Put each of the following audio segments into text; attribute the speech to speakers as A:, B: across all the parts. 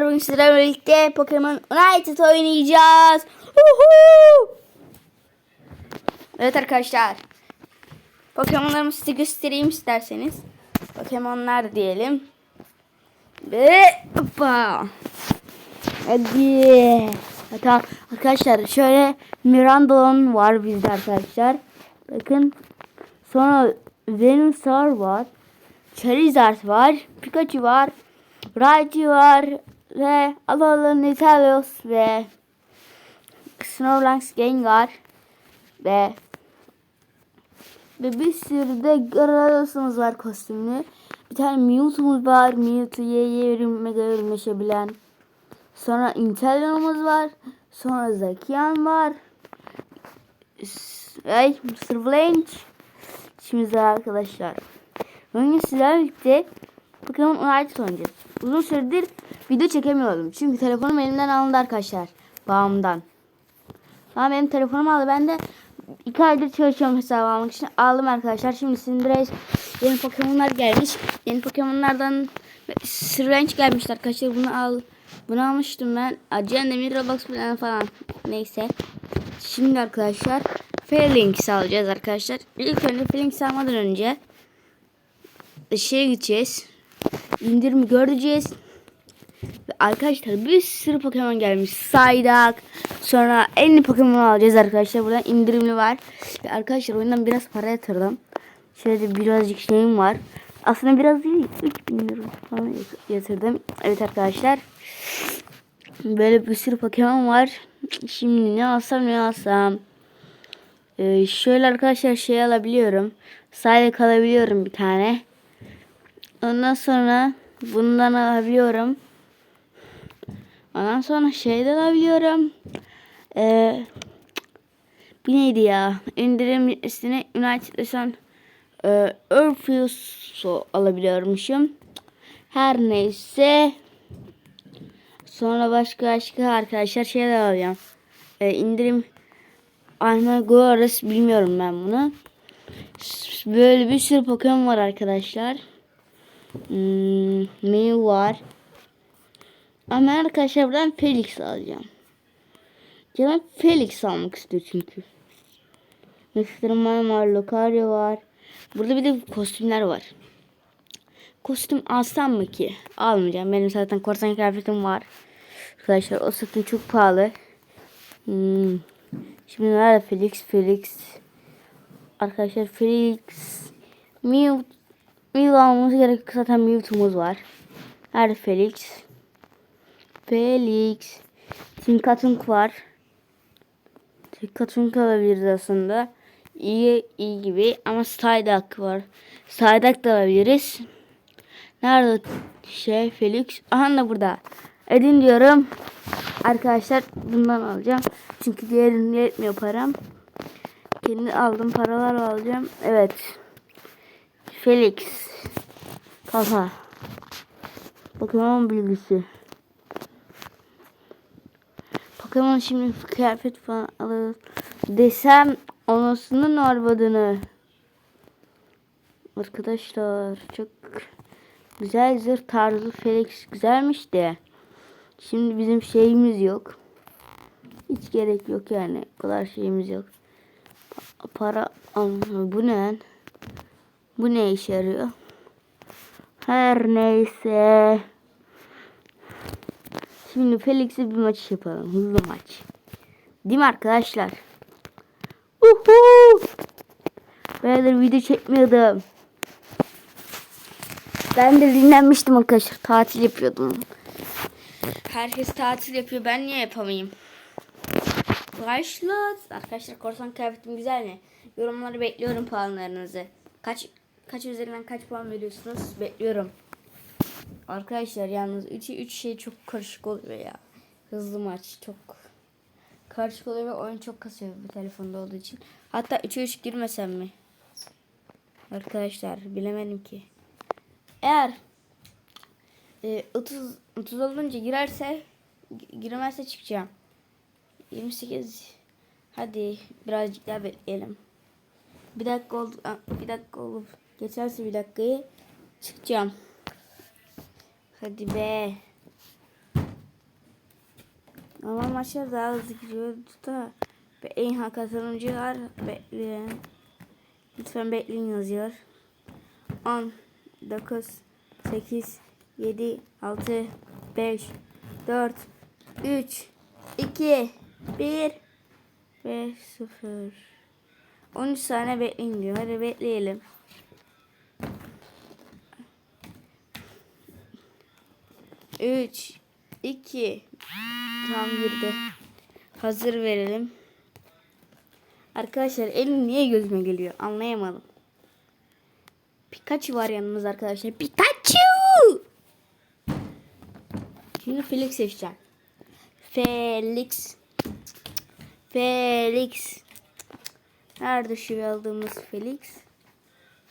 A: Bugün sizlerle birlikte Pokemon United oynayacağız. Uhu! Evet arkadaşlar. Pokemonlarımı size göstereyim isterseniz. Pokemonlar diyelim. Ve hoppa. Hadi. Hatta arkadaşlar şöyle Mirandolon var bizde arkadaşlar. Bakın. Sonra Venusaur var. Charizard var. Pikachu var. Raichu var. Ve Alola Nitalios ve Snorlax Gengar ve ve bir sürü de Gyarados var kostümlü. Bir tane Mewtwo'muz var. Mewtwo'ya evrilme evrimleşebilen. Sonra Inteleon'umuz var. Sonra Zacian var. Ay, Mr. Blanche. Şimdi arkadaşlar. Bugün sizlerle birlikte Pokemon United oynayacağız. Uzun süredir video çekemiyordum. Çünkü telefonum elimden alındı arkadaşlar. Bağımdan. Ama benim telefonum aldı. Ben de iki aydır çalışıyorum hesabı almak için. Aldım arkadaşlar. Şimdi Cinderace yeni Pokemon'lar gelmiş. Yeni Pokemon'lardan Sirrenç gelmişler arkadaşlar. Bunu al. Bunu almıştım ben. Acıyan Demir Robux falan. Neyse. Şimdi arkadaşlar Phalanx alacağız arkadaşlar. İlk önce Phalanx almadan önce şeye gideceğiz. İndirimi göreceğiz. Ve arkadaşlar bir sürü Pokemon gelmiş. Saydak. Sonra en iyi Pokemon alacağız arkadaşlar. Buradan indirimli var. Ve arkadaşlar oyundan biraz para yatırdım. Şöyle birazcık şeyim var. Aslında biraz değil. 3000 lira falan yatırdım. Evet arkadaşlar. Böyle bir sürü Pokemon var. Şimdi ne alsam ne alsam. Ee, şöyle arkadaşlar şey alabiliyorum. Saydak alabiliyorum bir tane. Ondan sonra bundan alabiliyorum. Ondan sonra şeyden alabiliyorum. Ee, bir neydi ya? İndirim listesine United Edition e, alabiliyormuşum. Her neyse. Sonra başka başka arkadaşlar şeyler alacağım. Ee, indirim Armagoras bilmiyorum ben bunu. Böyle bir sürü Pokemon var arkadaşlar. Hmm, Mew var. Ama arkadaşlar ben Felix alacağım. Canım Felix almak istiyor çünkü. Mr. Man var, Lucario var. Burada bir de kostümler var. Kostüm alsam mı ki? Almayacağım. Benim zaten korsan kıyafetim var. Arkadaşlar o satın çok pahalı. Hmm. Şimdi nerede Felix? Felix. Arkadaşlar Felix. Mew Mew almamız gerek. Zaten Mewtwo'muz var. Nerede Felix? Felix. Tinkatunk var. Tinkatunk alabiliriz aslında. İyi, iyi gibi ama Psyduck var. Psyduck da alabiliriz. Nerede şey Felix? Aha da burada. Edin diyorum. Arkadaşlar bundan alacağım. Çünkü diğerini yetmiyor param. Kendi aldım paralar alacağım. Evet. Felix. Kafa. Pokemon bilgisi. Pokemon şimdi kıyafet falan alırız. Desem anasının arvadını. Arkadaşlar çok güzel zırh tarzı Felix güzelmiş de. Şimdi bizim şeyimiz yok. Hiç gerek yok yani. O kadar şeyimiz yok. Pa- Para bu ne? Bu ne işe yarıyor? Her neyse. Şimdi Felix'e bir maç yapalım. Hızlı maç. Değil mi arkadaşlar? Uhu! Böyle video çekmiyordum. Ben de dinlenmiştim arkadaşlar. Tatil yapıyordum. Herkes tatil yapıyor. Ben niye yapamayayım? Başlat. Arkadaşlar korsan kıyafetim güzel mi? Yorumları bekliyorum puanlarınızı. Kaç kaç üzerinden kaç puan veriyorsunuz? Bekliyorum. Arkadaşlar yalnız 3'ü 3 şey çok karışık oluyor ya. Hızlı maç çok karışık oluyor ve oyun çok kasıyor bu telefonda olduğu için. Hatta 3'e 3 girmesem mi? Arkadaşlar bilemedim ki. Eğer e, 30 30 olunca girerse gi- giremezse çıkacağım. 28 Hadi birazcık daha bekleyelim. Bir dakika oldu. Bir dakika olup geçerse bir dakikayı çıkacağım. Hadi be. Normal maçlar daha hızlı gidiyor da ve en hakikaten var bekleyen. Lütfen bekleyin yazıyor. 10 9 8 7 6 5 4 3 2 1 ve 0 13 saniye bekleyin diyor. Hadi bekleyelim. Üç, iki, tam girdi. Hazır verelim. Arkadaşlar elim niye gözüme geliyor anlayamadım. Pikachu var yanımızda arkadaşlar. Pikachu! Şimdi Felix seçeceğim. Felix. Felix. Nerede şu aldığımız Felix?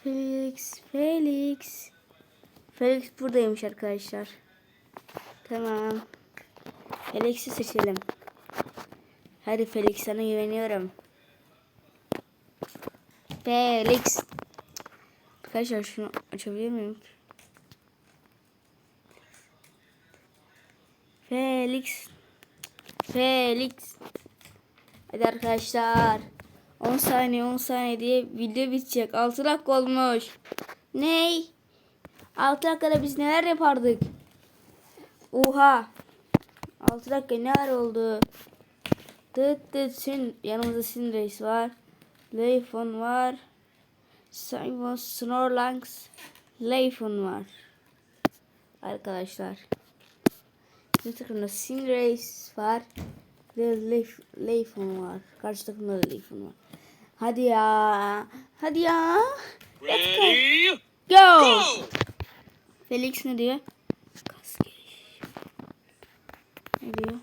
A: Felix, Felix. Felix buradaymış arkadaşlar. Tamam. Felix'i seçelim. Hadi Felix sana güveniyorum. Felix. Arkadaşlar şunu açabilir miyim? Felix. Felix. Hadi arkadaşlar. 10 saniye 10 saniye diye video bitecek. 6 dakika olmuş. Ney? 6 dakikada biz neler yapardık? Oha. 6 dakika ne ara oldu? Dıt dıt sin yanımızda Sin Reis var. Leifon var. Simon Snorlax. Leifon var. Arkadaşlar. Bir takımda Sin Reis var. Ve Leif, Leifon var. Karşı takımda da Leifon var. Hadi ya. Hadi ya.
B: Ready?
A: Go.
B: Go!
A: Felix ne diyor? Kas geliş. Ne diyor?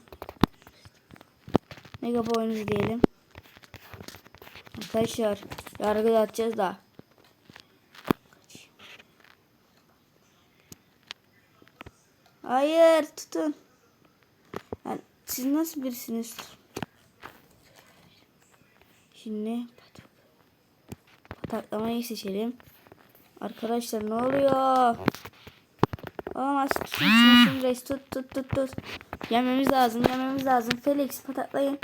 A: Mega boyunuz diyelim. Arkadaşlar yargı atacağız da. Hayır tutun. Yani siz nasıl birisiniz? Şimdi patak. pataklamayı seçelim. Arkadaşlar ne oluyor? Olamaz. Reis. Tut, tut, tut, tut. Yememiz lazım, yememiz lazım. Felix pataklayın.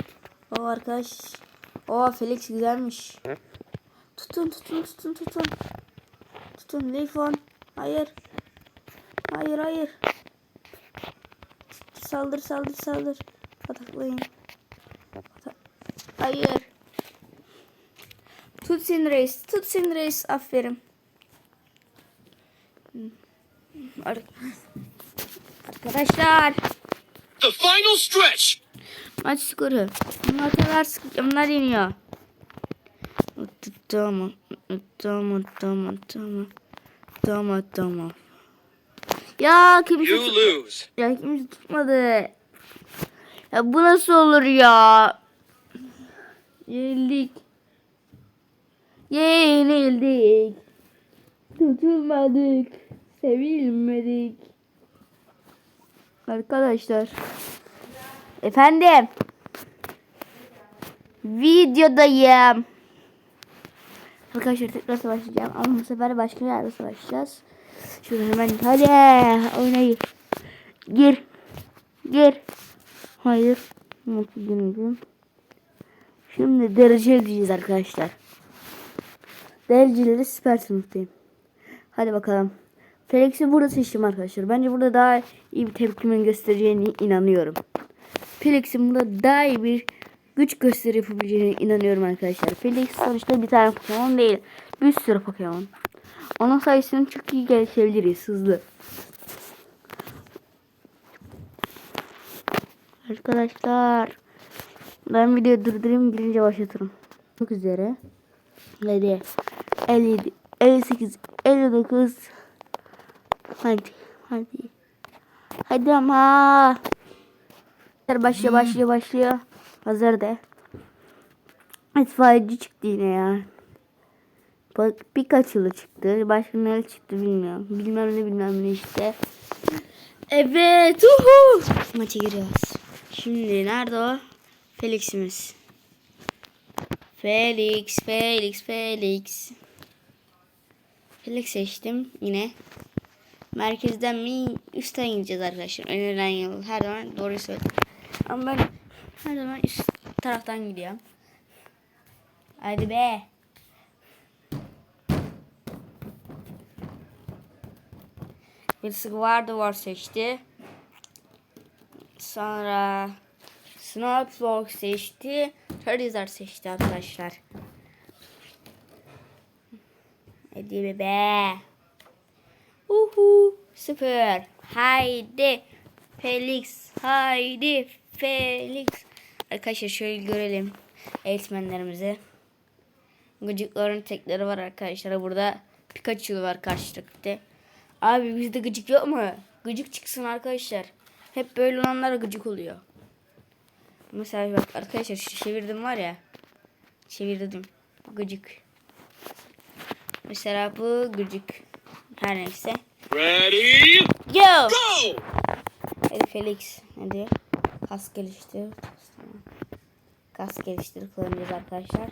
A: O arkadaş. O Felix güzelmiş. Tutun, tutun, tutun, tutun. Tutun, Leifon. Hayır. Hayır, hayır. Saldır, saldır, saldır. Pataklayın. Patak- Hayır. Tut sin reis. Tut sin reis. Aferin. Arkadaşlar
B: The final stretch!
A: maç skoru. Sık onlar yeniyor. Tamam. Tamam tamam tamam. Tamam tamam. Ya kimse
B: You lose.
A: ya kimse tutmadı. Ya bu nasıl olur ya? Yenildik. Yenildik. Tutulmadık. Sevilmedik. Arkadaşlar. Efendim. Videodayım. Arkadaşlar tekrar savaşacağım ama bu sefer başka yerde savaşacağız. Şöyle hemen hadi oynayın. Gir. Gir. Hayır. Nasıl girmeyeceğim? Şimdi derece edeceğiz arkadaşlar. Dereceleri süper sınıftayım. Hadi bakalım. Felix'i burada seçtim arkadaşlar. Bence burada daha iyi bir tepkimin göstereceğine inanıyorum. Felix'in burada daha iyi bir güç gösteri yapabileceğine inanıyorum arkadaşlar. Felix sonuçta bir tane Pokemon değil. Bir sürü Pokemon. Onun sayesinde çok iyi gelişebiliriz hızlı. Arkadaşlar ben videoyu durdurayım gelince başlatırım. Çok üzere. Hadi. 57, 58, 59. Hadi, hadi. Hadi ama. Başlıyor, başlıyor, başlıyor. Hazır de. İtfaiyeci çıktı yine ya. Bak Pikachu'lu çıktı. Başka ne çıktı bilmiyorum. Bilmem ne bilmem ne işte. Evet. Uhu. Maça giriyoruz. Şimdi nerede o? Felix'imiz. Felix, Felix, Felix. Felix seçtim yine. Merkezden mi üstten gideceğiz arkadaşlar. Önerilen yol her zaman doğru söyledim. Ama ben Her zaman üst taraftan gidiyorum. Hadi be. Birisi Gardevoir seçti. Sonra Snowblock seçti. Charizard seçti arkadaşlar. Hadi be Uhu süper. Haydi Felix. Haydi Felix. Arkadaşlar şöyle görelim eğitmenlerimizi. Gıcıkların tekleri var arkadaşlar. Burada Pikachu var karşılıkta. Abi bizde gıcık yok mu? Gıcık çıksın arkadaşlar. Hep böyle olanlar gıcık oluyor. Mesela bak arkadaşlar şu çevirdim var ya. Çevirdim. Gıcık. Mesela bu gıcık. Her neyse.
B: Ready?
A: Go!
B: Go!
A: Hadi Felix. Hadi. Kas geliştir. Kas geliştir kullanacağız arkadaşlar.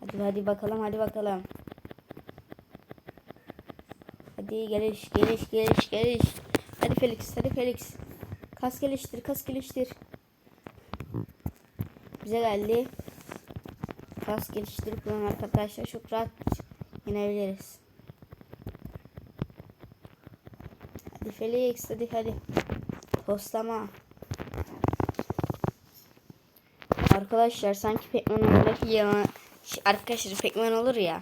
A: Hadi hadi bakalım hadi bakalım. Hadi geliş geliş geliş geliş. Hadi Felix hadi Felix. Kas geliştir kas geliştir. Bize geldi. Kas geliştir kullan arkadaşlar çok rahat yenebiliriz. Felix hadi hadi. Tostlama. Arkadaşlar sanki Pac-Man oyundaki yana arkadaşlar Pac-Man olur ya.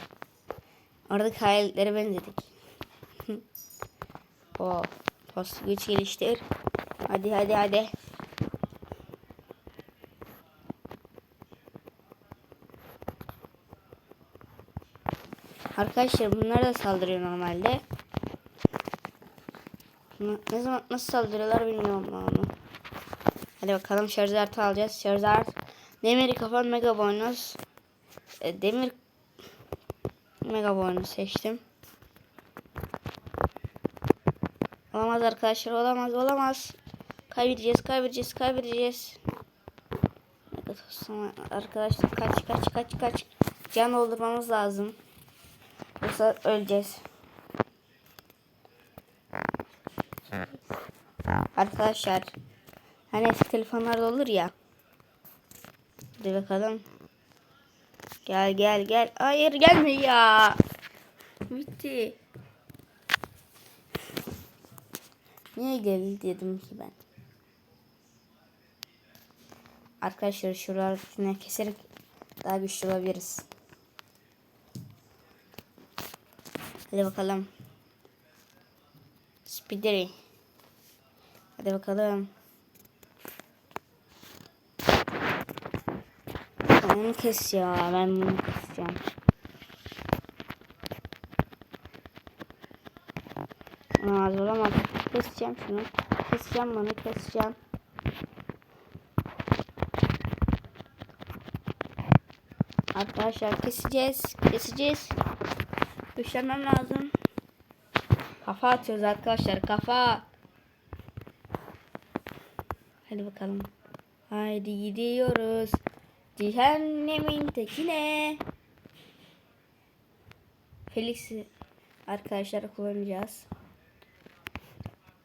A: Oradaki hayaletlere benzedik. o tost güç geliştir. Hadi hadi hadi. Arkadaşlar bunlar da saldırıyor normalde. Ne zaman nasıl saldırıyorlar bilmiyorum ben onu. Hadi bakalım Charizard'ı alacağız. Charizard Demir kafan Mega Bonus. E, Demir Mega Bonus seçtim. Olamaz arkadaşlar olamaz olamaz. Kaybedeceğiz kaybedeceğiz kaybedeceğiz. Arkadaşlar kaç kaç kaç kaç. Can doldurmamız lazım. Yoksa öleceğiz. Arkadaşlar hani eski telefonlarda olur ya. Hadi bakalım. Gel gel gel. Hayır gelme ya. Bitti. Niye gel dedim ki ben. Arkadaşlar şuraları şuna keserek daha güçlü olabiliriz. Hadi bakalım. Speedery. Hadi bakalım. Onu kes ya. Ben bunu keseceğim. Olamaz olamaz. Keseceğim şunu. Keseceğim bunu keseceğim. Arkadaşlar keseceğiz. Keseceğiz. Güçlenmem lazım. Kafa atıyoruz arkadaşlar. Kafa. Hadi bakalım. Haydi gidiyoruz. Cehennemin tekine. Felix'i arkadaşlar kullanacağız.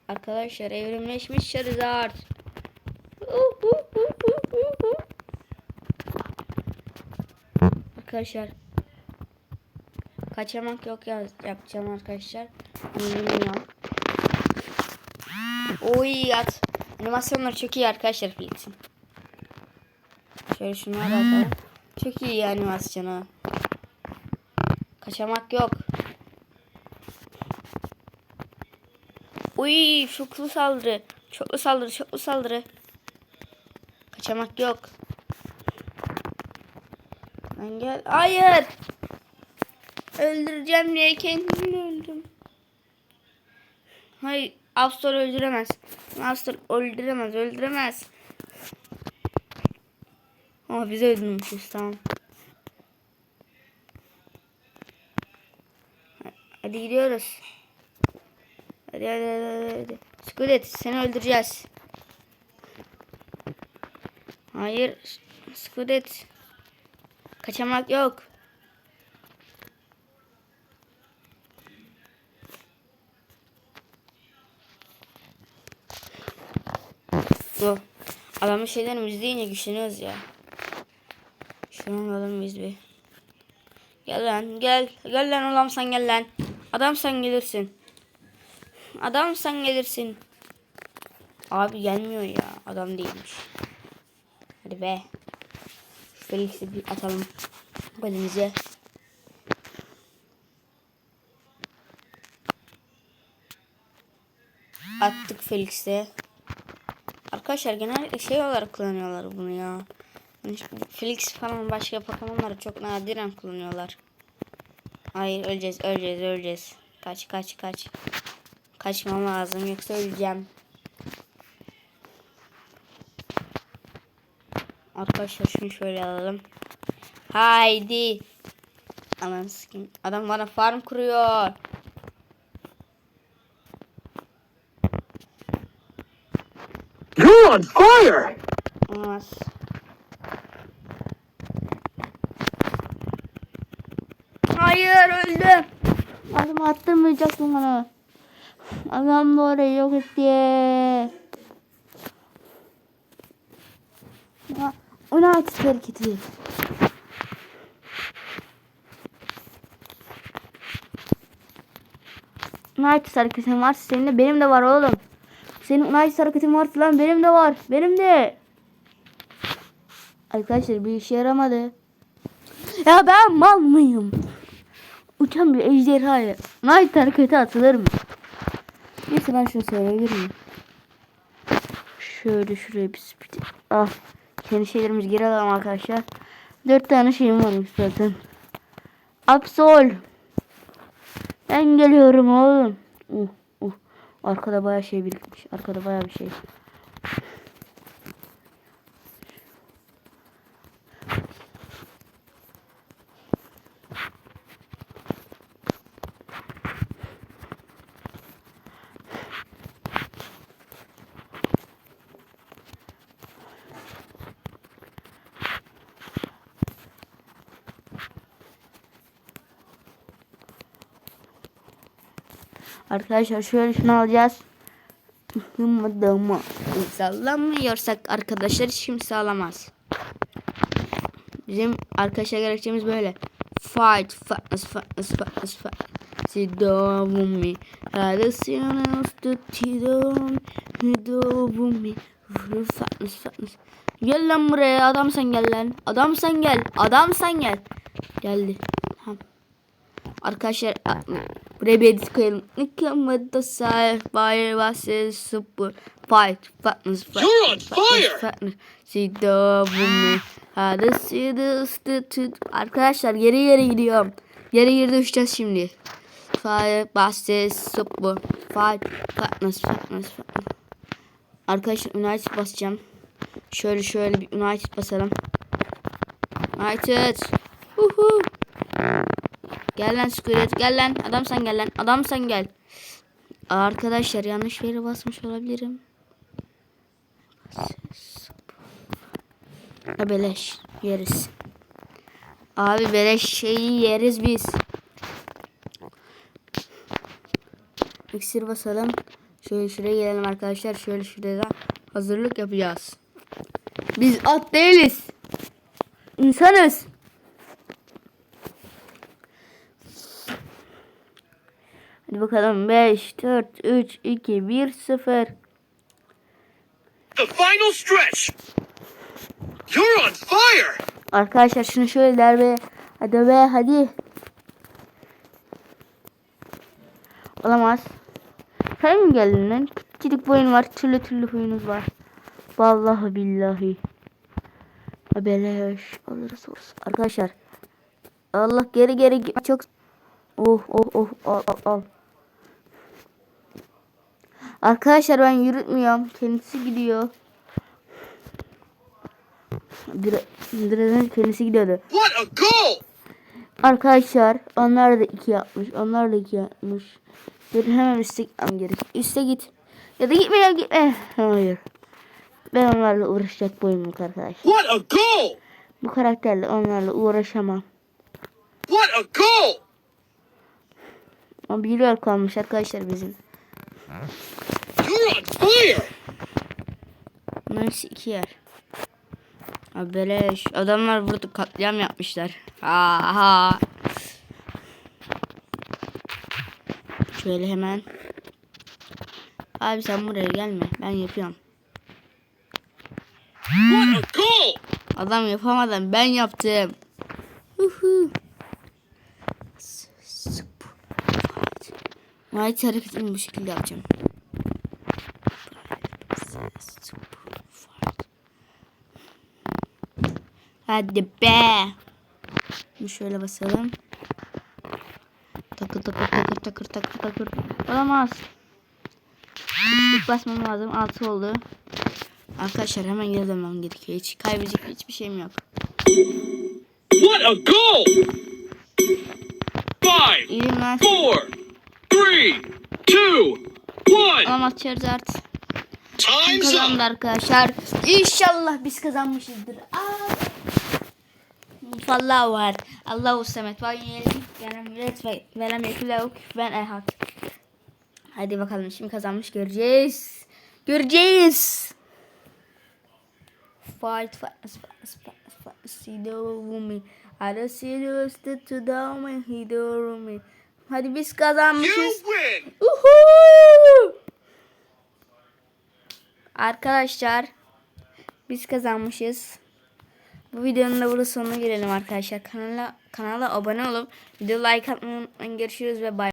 A: Arkadaşlar evrimleşmiş Charizard. Arkadaşlar kaçamak yok ya yapacağım arkadaşlar. Bilmiyorum. Oy at. Animasyonlar çok iyi arkadaşlar Felix'in. Şöyle şunlara bakalım. Çok iyi animasyonu. Kaçamak yok. Uy çoklu saldırı. Çoklu saldırı çoklu saldırı. Kaçamak yok. Ben gel. Hayır. Öldüreceğim diye kendimi öldüm. Hayır. Astor öldüremez. Astor öldüremez. Öldüremez. Ama biz öldürmüşüz tamam. Hadi gidiyoruz. Hadi hadi hadi hadi. Skulet seni öldüreceğiz. Hayır. Skulet. Kaçamak yok. Bu. Adamın şeylerini izleyince güçleniyoruz ya. Şunu alalım biz bir. Gel lan gel. Gel lan oğlum sen gel lan. Adam sen gelirsin. Adam sen gelirsin. Abi gelmiyor ya. Adam değilmiş. Hadi be. Felix'i bir atalım. Golümüze. Attık Felix'e. Arkadaşlar genellikle şey olarak kullanıyorlar bunu ya. Yani şu Felix falan başka Pokemon'ları çok nadiren kullanıyorlar. Hayır öleceğiz öleceğiz öleceğiz. Kaç kaç kaç. Kaçmam lazım yoksa öleceğim. Arkadaşlar şunu şöyle alalım. Haydi. Aman sıkayım. Adam bana farm kuruyor.
B: You're on fire!
A: Olmaz. Hayır öldüm. Adamı attırmayacaktım bana. Adam da orayı yok etti. Ya, O ne artık hareketi? United hareketin var senin de benim de var oğlum. Senin United hareketin varsa lan benim de var. Benim de. Arkadaşlar bir işe yaramadı. Ya ben mal mıyım? Uçan bir ejderhaya United hareketi atılır mı? Neyse ben şunu söyleyebilir? Şöyle şuraya bir speed. Ah. Kendi şeylerimizi geri alalım arkadaşlar. Dört tane şeyim varmış zaten. Absol. Ben geliyorum oğlum. Uh. Arkada bayağı şey birikmiş. Arkada bayağı bir şey. Arkadaşlar şöyle şunu alacağız. Hımmadığımı sallamıyorsak arkadaşlar hiç kimse alamaz. Bizim arkadaşlar gerekçemiz böyle. Fight, fitness, fitness, fitness, fitness. Sidovumi. Radasyon üstü tidom. Sidovumi. Fitness, fitness. Gel lan buraya adam sen gel lan. Adam sen gel. Adam sen gel. Geldi. Tamam. Arkadaşlar buraya bir edit koyalım. Nikamada sahip bay basit super fight fitness
B: You're on fire!
A: fitness sido bumi hadi sido statut arkadaşlar geri geri gidiyorum. Geri geri düşeceğiz şimdi. Fire basit super fight fitness fitness fitness arkadaşlar United basacağım. Şöyle şöyle bir United basalım. United! Uhu. Gel lan Squid gel lan. Adam sen gel lan. Adam sen gel. Arkadaşlar yanlış yere basmış olabilirim. Ha beleş yeriz. Abi beleş şeyi yeriz biz. İksir basalım. Şöyle şuraya gelelim arkadaşlar. Şöyle şuraya da hazırlık yapacağız. Biz at değiliz. İnsanız. Hadi bakalım 5, 4, 3, 2, 1, 0.
B: The final stretch! You're on fire!
A: Arkadaşlar şunu şöyle der be. Hadi be hadi. Olamaz. Sen mi geldin lan? Küçücük boyun var. Türlü türlü huyunuz var. Vallahi billahi. Beleş. Alırız olsun. Arkadaşlar. Allah geri geri çok. Oh oh oh al al al. Arkadaşlar ben yürütmüyorum. Kendisi gidiyor. Dire, direğin kendisi gidiyordu.
B: What a goal!
A: Arkadaşlar onlar da iki yapmış. Onlar da iki yapmış. Benim hemen üste gitmem gerek. Üste git. Ya da gitme ya gitme. Hayır. Ben onlarla uğraşacak boyum yok arkadaş.
B: What a goal!
A: Bu karakterle onlarla uğraşamam.
B: What a goal!
A: Ama bir yol kalmış arkadaşlar bizim.
B: You're on fire!
A: Hepsi iki yer. Abi beleş. Adamlar burada katliam yapmışlar. Aha. Şöyle hemen. Abi sen buraya gelme. Ben yapıyorum. Adam yapamadan ben yaptım. Right hareketini bu şekilde yapacağım. Hadi be. Şimdi şöyle basalım. Takır takır takır takır takır takır. Olamaz. İlk basmam lazım. Altı oldu. Arkadaşlar hemen geri dönmem gerekiyor. Hiç kaybedecek hiçbir şeyim yok.
B: What a goal! Five,
A: lan.
B: four, three, two, one.
A: Olamaz Charizard.
B: Time's
A: Kazandı
B: up.
A: arkadaşlar. İnşallah biz kazanmışızdır. Aa. Allahu semet. Ve yelim. Yani millet ve velem yekulehu ben ehad. Hadi bakalım şimdi kazanmış göreceğiz. Göreceğiz. Fight fight fight fight fight. See the woman. I don't see the to woman. Hadi biz kazanmışız. Uhu! Arkadaşlar biz kazanmışız. Bu videonun da burada sonuna gelelim arkadaşlar. Kanala kanala abone olup video like atmayı unutmayın. Görüşürüz ve bay.